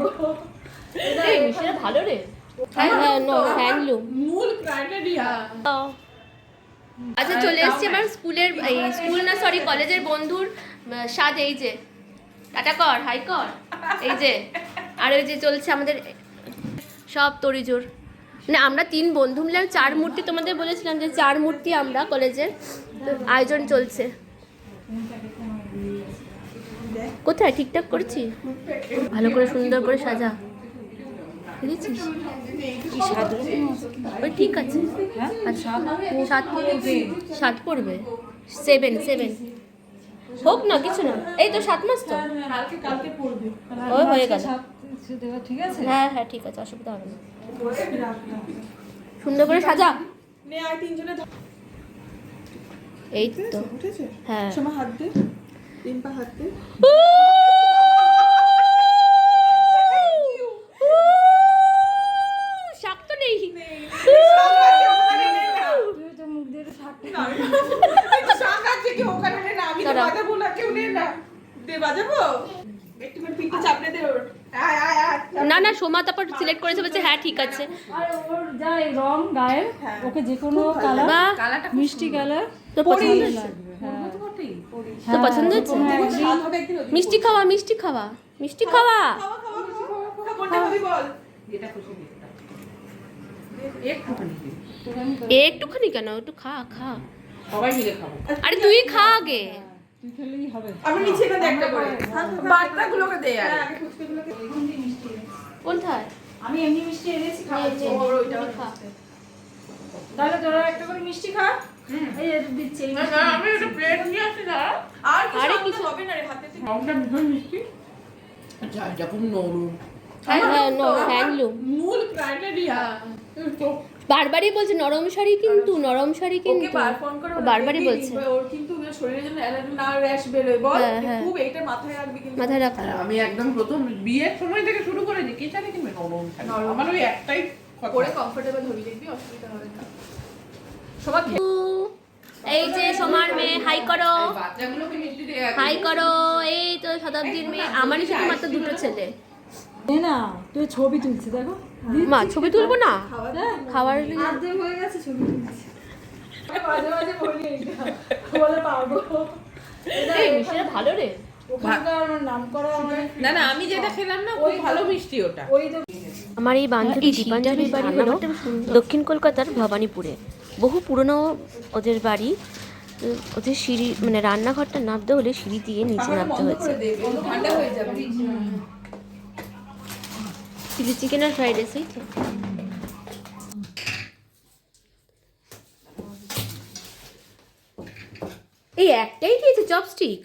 পারব এই মিষ্টিটা ভালো রে। হ্যাঁ হ্যাঁ মূল ক্রাইটেরিয়া আচ্ছা চলে এসেছি আমার স্কুলের এই স্কুল না সরি কলেজের বন্ধুর স্বাদ এই যে। টাটা কর হাই কর। এই যে আর ওই যে চলছে আমাদের সব তরিজোর। মানে আমরা তিন বন্ধু মিলে চার মূর্তি তোমাদের বলেছিলাম যে চার মূর্তি আমরা কলেজের আয়োজন চলছে। কোথায়? ঠিকঠাক করেছি? ভালো করে সুন্দর করে সাজা। বুঝেছিস ওই ঠিক আছে। আচ্ছা সাত সাত পড়বে। Seven seven. হোক না কিছু না। এই তো সাত মাস তো। কালকে ওই হয়ে গেল। হ্যাঁ হ্যাঁ ঠিক আছে অসুবিধা হবে না। সুন্দর করে সাজা। এই তো। হ্যাঁ। হাত শাক আছে কি ওখানে না আমি তো বাজাবো না কেউ নে না দে বাজাবো সোমা তারপর সিলেক্ট করেছে বলছে হ্যাঁ ঠিক আছে। আর ওর যা রং গায়ের ওকে যে কোনো কালার মিষ্টি কালার তো পছন্দ লাগবে হ্যাঁ তো পছন্দ স্বাদ হবে একদিন ওদিন। মিষ্টি খাওয়া মিষ্টি খাওয়া মিষ্টি খাওয়া। একটুখানি। কেন? একটু খা খা। সবাই মিলে খাব। আরে তুই খা আগে। ফুচকাগুলোকে কোনটায়? আমি এমনি মিষ্টি এনেছি খাওয়ার জন্য। তাহলে তোরা একটা করে মিষ্টি খা। এই যে দিচ্ছি এই মিষ্টি। আমি একটা প্লেট নিয়ে আসি না আর আরে কিছু কিছু- হবে না রে হাতে থেকে। রংটা ভীষণ মিষ্টি। আচ্ছা হ্যাঁ হ্যাঁ বারবারই বলছে নরম শাড়ি কিন্তু নরম শাড়ি কিন্তু। করে বারবারই বলছে। ওর কিন্তু শরীরের জন্য না র্যাশ বেরোয়। বল হ্যাঁ, হ্যাঁ। খুব এইটা মাথায় রাখবি কিন্তু। মাথায় রাখতে আমি একদম প্রথম বিয়ের সময় থেকে শুরু করেছি কি শাড়ি কিনবে নরম আমার ওই একটাই কথা। পরে কমফোর্টেবল হবি দেখবি অসুবিধা হবে না। সবার এই যে সোমার মেয়ে হাই করো। হাই করো। এই তো শতাব্দীর মেয়ে। আমারই শুধুমাত্র দুটো ছেলে। না তুই ছবি তুলছি দেখো। মা ছবি তুলবো না? খাবার হয়ে গেছে ছবি তুলছি। মাঝে মাঝে বলি বলে পারব এই মিষ্টিটা ভালো রে। আমার নাম করা আমার না না আমি যেটা খেলাম না খুব ভালো মিষ্টি ওটা। আমার এই বান্ধবী দীপাঞ্জলির বাড়ি হলো দক্ষিণ কলকাতার ভবানীপুরে। বহু পুরনো ওদের বাড়ি ওদের সিঁড়ি মানে রান্নাঘরটা নামতে হলে সিঁড়ি দিয়ে নিচে নামতে হয়েছে। চিলি চিকেন আর ফ্রাইড রাইস এই তো। এই একটাই দিয়েছে চপস্টিক?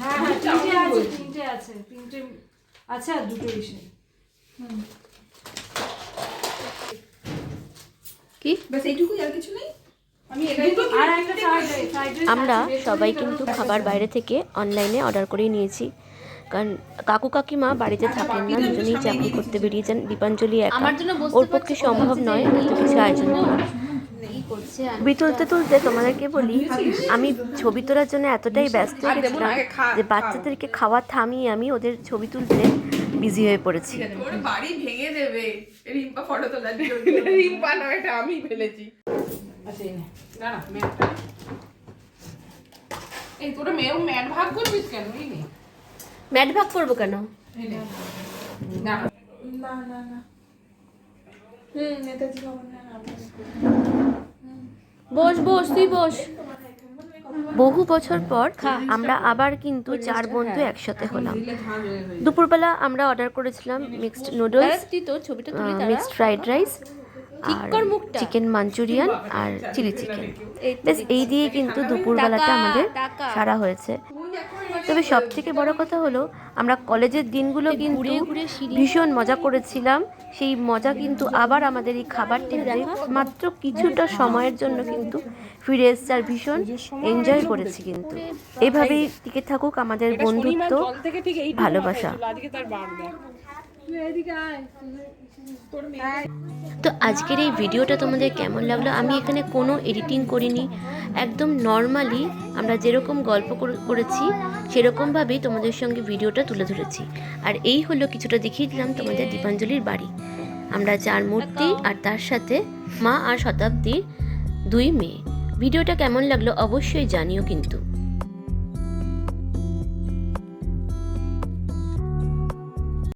হ্যাঁ হ্যাঁ আর দুটো ইসে কি? ব্যাস এইটুকুই আর কিছু নেই? আমরা সবাই কিন্তু খাবার বাইরে থেকে অনলাইনে অর্ডার করেই নিয়েছি। কারণ কাকু কাকিমা বাড়িতে থাকেন না দুজনেই চাকরি করতে বেরিয়েছেন দীপাঞ্জলি একা। ওর পক্ষে সম্ভব নয় এত কিছু আয়োজন করা। ছবি তুলতে তুলতে তোমাদেরকে বলি আমি ছবি তোলার জন্য এতটাই ব্যস্ত হয়ে গেছিলাম যে বাচ্চাদেরকে খাওয়া থামিয়ে আমি ওদের ছবি তুলতে বিজি হয়ে পড়েছি। ওর বাড়ি ভেঙে দেবে। রিম্পা ফটো তোলার জন্য। রিম্পা না এটা আমি ফেলেছি। আচ্ছা এই তোরা মেয়েও ম্যাট ভাগ করবিস কেন? এই ম্যাট ভাগ করব কেন? না না না না। হুম নেতাজি ভবন না, বস বস তুই বস। বহু বছর পর আমরা আবার কিন্তু চার বন্ধু একসাথে হলাম। দুপুরবেলা আমরা অর্ডার করেছিলাম mixed noodles mixed fried rice আর চিকেন মাঞ্চুরিয়ান আর চিলি চিকেন বেশ এই দিয়ে কিন্তু দুপুরবেলাটা আমাদের সারা হয়েছে। তবে সব থেকে বড় কথা হলো আমরা কলেজের দিনগুলো কিন্তু ভীষণ মজা করেছিলাম। সেই মজা কিন্তু আবার আমাদের এই খাবার টেবিলে মাত্র কিছুটা সময়ের জন্য কিন্তু ফিরে এসছে আর ভীষণ এনজয় করেছি কিন্তু। এভাবেই টিকে থাকুক আমাদের বন্ধুত্ব ভালোবাসা। তো আজকের এই ভিডিওটা তোমাদের কেমন লাগল? আমি এখানে কোনো এডিটিং করিনি। একদম নর্মালি আমরা যেরকম গল্প করেছি, সেরকমভাবেই তোমাদের সঙ্গে ভিডিওটা তুলে ধরেছি। আর এই হলো কিছুটা দেখিয়ে দিলাম তোমাদের দীপাঞ্জলির বাড়ি। আমরা চার মূর্তি আর তার সাথে মা আর শতাব্দীর দুই মেয়ে। ভিডিওটা কেমন লাগল অবশ্যই জানিও কিন্তু।